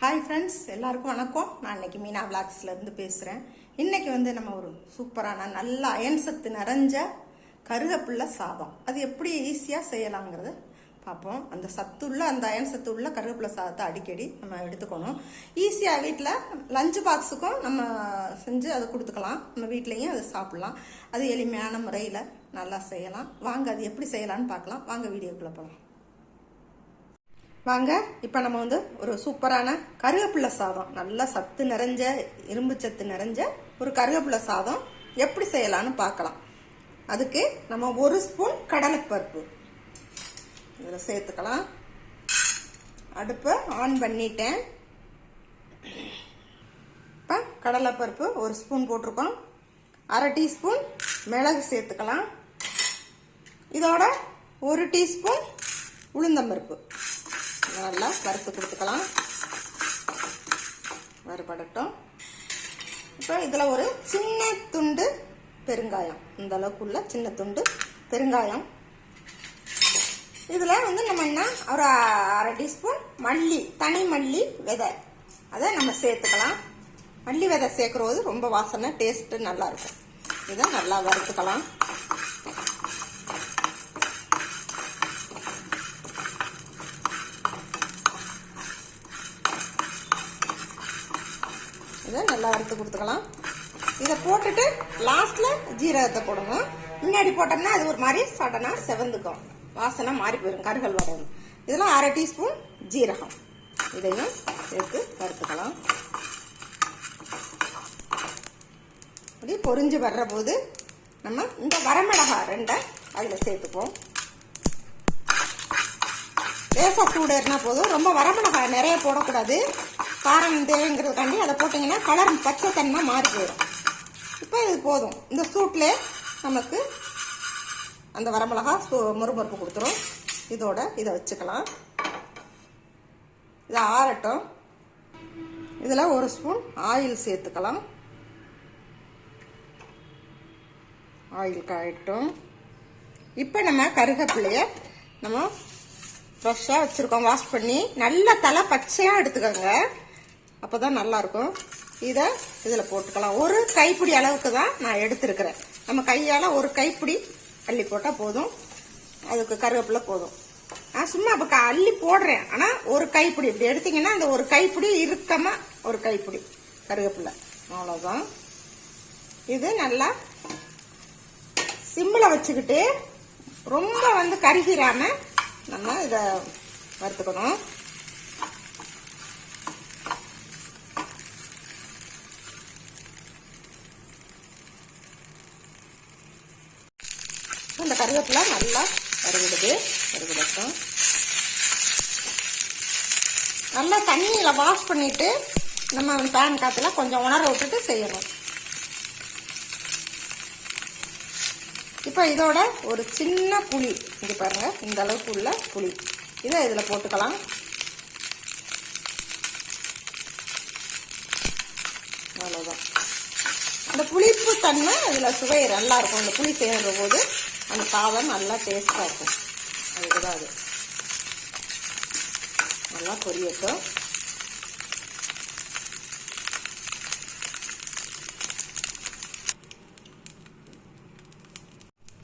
Hi friends எல்லாருக்கும் வணக்கம். நான் இன்னைக்கு மீனா விளாக்ஸ்லேருந்து பேசுகிறேன் இன்னைக்கு வந்து நம்ம ஒரு சூப்பரான நல்ல அயன் சத்து நிறைஞ்ச கருகப்புள்ள சாதம். அது எப்படி ஈஸியாக செய்யலாங்கிறத பார்ப்போம். அந்த சத்துள்ள அந்த அயன் சத்து உள்ள கருகப்புள்ள சாதத்தை அடிக்கடி நம்ம எடுத்துக்கணும். ஈஸியாக வீட்டில் லஞ்ச் பாக்ஸுக்கும் நம்ம செஞ்சு அதை கொடுத்துக்கலாம். நம்ம வீட்லேயும் அதை சாப்பிட்லாம். அது எளிமையான முறையில் நல்லா செய்யலாம். வாங்க அது எப்படி செய்யலான்னு பார்க்கலாம். வாங்க வீடியோக்குள்ளே போகலாம். வாங்க இப்போ நம்ம வந்து ஒரு சூப்பரான கருவேப்பிலை சாதம். நல்ல சத்து நிறைஞ்ச இரும்பு சத்து நிறைஞ்ச ஒரு கருவேப்பிலை சாதம் எப்படி செய்யலான்னு பார்க்கலாம். அதுக்கு நம்ம ஒரு ஸ்பூன் கடலைப்பருப்பு. இதில் சேர்த்துக்கலாம். அடுப்பை ஆன் பண்ணிட்டேன். இப்போ கடலைப்பருப்பு ஒரு ஸ்பூன் போட்டிருக்கோம். அரை டீஸ்பூன் மிளகு சேர்த்துக்கலாம். இதோட ஒரு டீஸ்பூன் உளுந்தம்பருப்பு. நல்லா வறுத்து கொடுத்துக்கலாம். வறுபடட்டும். இப்போ இதில் ஒரு சின்ன துண்டு பெருங்காயம். இந்த அளவுக்குள்ள சின்ன துண்டு பெருங்காயம். இதில் வந்து நம்ம என்ன? ஒரு அரை டீஸ்பூன் மல்லி தனி மல்லி விதை. அதை நம்ம சேர்த்துக்கலாம். மல்லி விதை சேர்க்குறது ரொம்ப வாசனை டேஸ்ட்டு நல்லாயிருக்கும் இதை நல்லா வறுத்துக்கலாம். இதை நல்லா வறுத்து கொடுத்துக்கலாம். இதை போட்டுட்டு லாஸ்ட்ல ஜீரகத்தை போடுங்க முன்னாடி போட்டோம்னா அது ஒரு மாதிரி சடனா செவந்துக்கும். வாசனை மாறி போயிடும் கருகல் வடணும் இதெல்லாம் அரை டீஸ்பூன் ஜீரகம். இதையும் சேர்த்து வறுத்துக்கலாம். அப்படி பொரிஞ்சு வர்ற போது நம்ம இந்த வரமிளகா ரெண்டை அதில் சேர்த்துப்போம். லேசாக சூடு ஏறினா போதும். ரொம்ப வரமிளகாய் நிறைய போடக்கூடாது. காரம் தேவைங்கிறதுக்காண்டி அதை போட்டிங்கன்னா கலர் பச்சை தன்மை மாறி போயிடும். இப்போ இது போதும். இந்த சூட்லேயே நமக்கு அந்த வரமிளகா சூ முறுமுறுப்பு கொடுத்துரும். இதோட இதை வச்சுக்கலாம். இதை ஆறட்டும். இதில் ஒரு ஸ்பூன் ஆயில் சேர்த்துக்கலாம். ஆயில் காயட்டும். இப்போ நம்ம கருகப்பிள்ளைய நம்ம ஃப்ரெஷ்ஷாக வச்சுருக்கோம். வாஷ் பண்ணி நல்ல தலை பச்சையாக எடுத்துக்கோங்க. அப்போ தான் நல்லாயிருக்கும். இதை இதில் போட்டுக்கலாம். ஒரு கைப்பிடி அளவுக்கு தான் நான் எடுத்துருக்கிறேன். நம்ம கையால் ஒரு கைப்பிடி அள்ளி போட்டால் போதும். அதுக்கு கருவேப்பிலை போதும். நான் சும்மா இப்போ அள்ளி போடுறேன். ஆனால் ஒரு கைப்பிடி இப்படி எடுத்தீங்கன்னா அந்த ஒரு கைப்பிடி இறுக்கமாக ஒரு கைப்பிடி. கருவேப்பிலை. அவ்வளோதான் இது நல்லா சிம்மில் வச்சுக்கிட்டு ரொம்ப வந்து கருகிராம நம்ம இதை வறுத்துக்கணும். கருவேப்பிலை நல்லா வறுவிடுது வறுவிடட்டும் நல்லா தண்ணியில் வாஷ் பண்ணிட்டு நம்ம பேன் காற்றுல கொஞ்சம் உணர விட்டுட்டு செய்யணும். இப்போ இதோட ஒரு சின்ன புளி இங்கே பாருங்க இந்த அளவுக்கு உள்ள புளி. இதை இதில் போட்டுக்கலாம். அவ்வளோதான் அந்த புளிப்பு தன்மை இதில் சுவை நல்லா இருக்கும். அந்த புளி சேர்கிற போது அந்த சாதம் நல்லா டேஸ்டாக இருக்கும் அதுக்கு தான் அது. நல்லா பொரியட்டும்.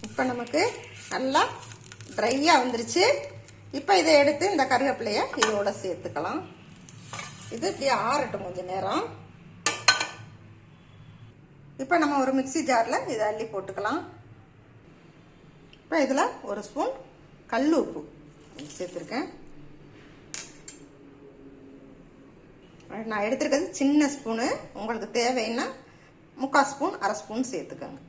இப்போ நமக்கு நல்லா ட்ரையாக வந்துருச்சு. இப்போ இதை எடுத்து இந்த கருவேப்பிலையை இதோட சேர்த்துக்கலாம். இது இப்படியே ஆறட்டும் கொஞ்சம் நேரம். இப்போ நம்ம ஒரு மிக்சி ஜாரில் இதை அள்ளி போட்டுக்கலாம். இப்போ இதில் ஒரு ஸ்பூன் கல் உப்பு சேர்த்துருக்கேன். நான் எடுத்துருக்கிறது சின்ன ஸ்பூனு. உங்களுக்கு தேவைன்னா முக்கால் ஸ்பூன் அரை ஸ்பூன் சேர்த்துக்கோங்க.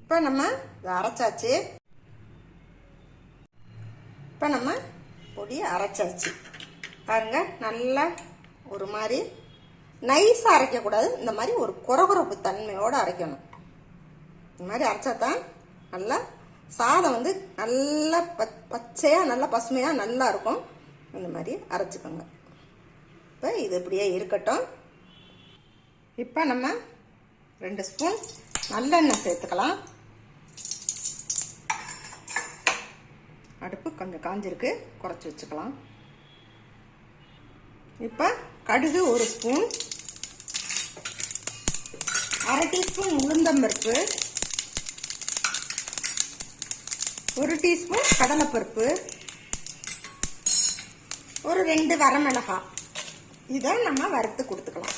இப்போ நம்ம இதை அரைச்சாச்சு. இப்போ நம்ம பொடியை அரைச்சாச்சு. பாருங்க நல்லா ஒரு மாதிரி. நைஸாக அரைக்கக்கூடாது. இந்த மாதிரி ஒரு குறகுறப்பு தன்மையோடு அரைக்கணும். இந்த மாதிரி அரைச்சா தான் நல்லா சாதம் வந்து நல்லா ப பச்சையாக நல்லா பசுமையாக நல்லா இருக்கும். இந்த மாதிரி அரைச்சிக்கோங்க. இப்போ இது இப்படியே இருக்கட்டும். இப்போ நம்ம ரெண்டு ஸ்பூன் நல்லெண்ணெய் சேர்த்துக்கலாம். அடுப்பு கொஞ்சம் காஞ்சிருக்கு. குறைச்சி வச்சுக்கலாம். இப்போ கடுகு ஒரு ஸ்பூன். அரை டீஸ்பூன் உளுந்தம்பருப்பு. ஒரு டீஸ்பூன் கடலைப்பருப்பு ஒரு ரெண்டு வரமிளகாய் இதை நம்ம வறுத்து கொடுத்துக்கலாம்.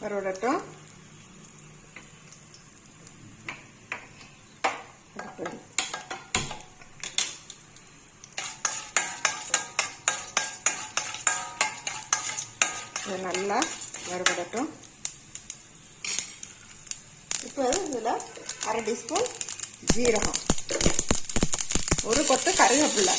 வறுவிடட்டும் நல்லா வறுபடட்டும். இப்போ இதில் அரை டீஸ்பூன் ஜீரகம். ஒரு கொத்து கருவேப்பிலை.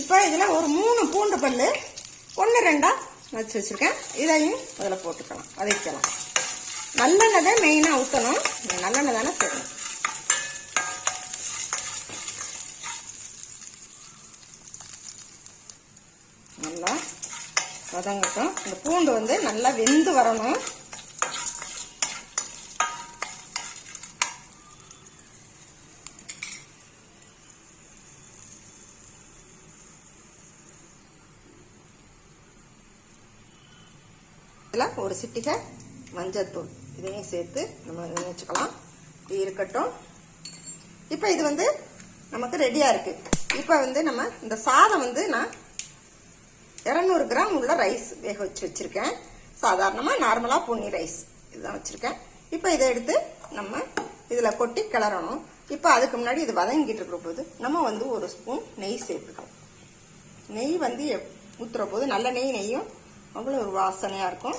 இப்போ இதில் ஒரு மூணு பூண்டு பல் ஒன்று ரெண்டாக வச்சு வச்சுருக்கேன். இதையும் அதில் போட்டுக்கலாம். வதக்கலாம். நல்லெண்ணெய் தான் மெயினாக ஊற்றணும். நல்லெண்ணெய் தானே சேர்க்கணும் நல்லா வதங்கட்டும். இந்த பூண்டு வந்து நல்லா வெந்து வரணும். இதில் ஒரு சிட்டிகை மஞ்சத்தூள் இதையும் சேர்த்து நம்ம இதை வச்சுக்கலாம். இருக்கட்டும். இப்போ இது வந்து நமக்கு ரெடியாக இருக்குது இப்போ வந்து நம்ம இந்த சாதம் வந்து நான் இரநூறு கிராம் உள்ள ரைஸ் வேக வச்சு வச்சுருக்கேன். சாதாரணமாக நார்மலாக பொன்னி ரைஸ் இதுதான் வச்சுருக்கேன். இப்போ இதை எடுத்து நம்ம இதில் கொட்டி கிளறணும். இப்போ அதுக்கு முன்னாடி இது வதங்கிட்டு இருக்கிற போது நம்ம வந்து ஒரு ஸ்பூன் நெய் சேர்த்துக்கலாம் நெய் வந்து ஊற்றுற போது நல்ல நெய் நெய்யும் அவ்வளோ ஒரு வாசனையாக இருக்கும்.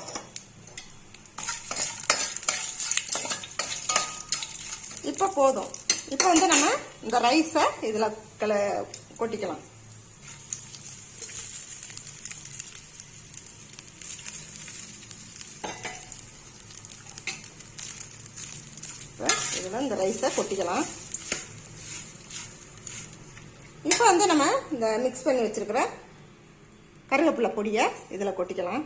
இப்போ போதும். இப்போ வந்து நம்ம இந்த ரைஸை இதில் கிள கொட்டிக்கலாம் இப்போ இதில் இந்த ரைஸை கொட்டிக்கலாம். இப்போ வந்து நம்ம இந்த மிக்ஸ் பண்ணி வச்சிருக்கிற கருவேப்பிலை பொடியை இதில் கொட்டிக்கலாம்.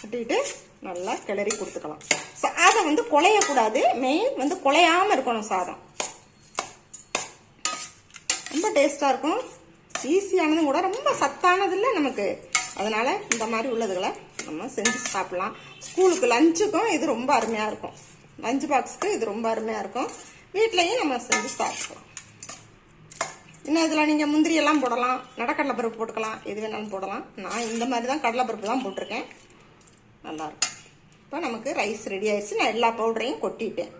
கொட்டிட்டு நல்லா கிளறி கொடுத்துக்கலாம். சாதம் வந்து குலையக்கூடாது. மெயின் வந்து குலையாமல் இருக்கணும் சாதம். ரொம்ப டேஸ்ட்டாக இருக்கும். ஈஸியானதும் கூட ரொம்ப சத்தானது இல்லை நமக்கு. அதனால் இந்த மாதிரி உள்ளதுகளை நம்ம செஞ்சு சாப்பிட்லாம். ஸ்கூலுக்கு லஞ்சுக்கும் இது ரொம்ப அருமையாக இருக்கும். லஞ்ச் பாக்ஸுக்கு இது ரொம்ப அருமையாக இருக்கும். வீட்லேயும் நம்ம செஞ்சு சாப்பிட்லாம். இன்னும் இதில் நீங்கள் முந்திரி எல்லாம் போடலாம். நடக்கடலை பருப்பு போட்டுக்கலாம். எது வேணாலும் போடலாம். நான் இந்த மாதிரி தான் கடலைப்பருப்பு தான் போட்டிருக்கேன். நல்லாயிருக்கும் இப்போ நமக்கு ரைஸ் ரெடி ஆயிடுச்சு நான் எல்லா பவுடரையும் கொட்டிட்டேன்.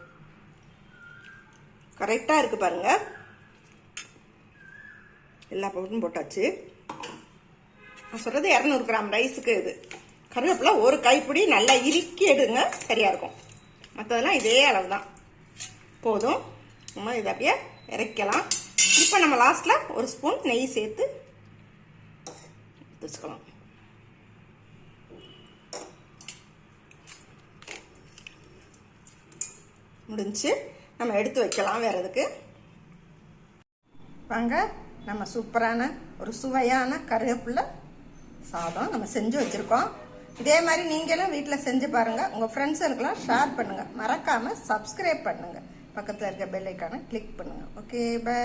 கரெக்டாக இருக்குது பாருங்கள் எல்லா பவுடரும் போட்டாச்சு. நான் சொல்கிறது இரநூறு கிராம் ரைஸுக்கு இது. கருவேப்பிலை ஒரு கைப்பிடி நல்லா இறுக்கி எடுங்க. சரியாக இருக்கும். மற்றதெல்லாம் இதே அளவு தான் போதும். நம்ம இதை அப்படியே இறக்கலாம். இப்போ நம்ம லாஸ்ட்டில் ஒரு ஸ்பூன் நெய் சேர்த்து வச்சுக்கலாம் முடிஞ்சு நம்ம எடுத்து வைக்கலாம் வேறு எதுக்கு. வாங்க நம்ம சூப்பரான ஒரு சுவையான கருவேப்பிலை சாதம் நம்ம செஞ்சு வச்சுருக்கோம். இதே மாதிரி நீங்களும் வீட்டில் செஞ்சு பாருங்கள் உங்கள் ஃப்ரெண்ட்ஸுக்கெல்லாம் ஷேர் பண்ணுங்கள் மறக்காமல் சப்ஸ்கிரைப் பண்ணுங்கள் பக்கத்தில் இருக்க பெல்லைக்கான கிளிக் பண்ணுங்கள் ஓகே பை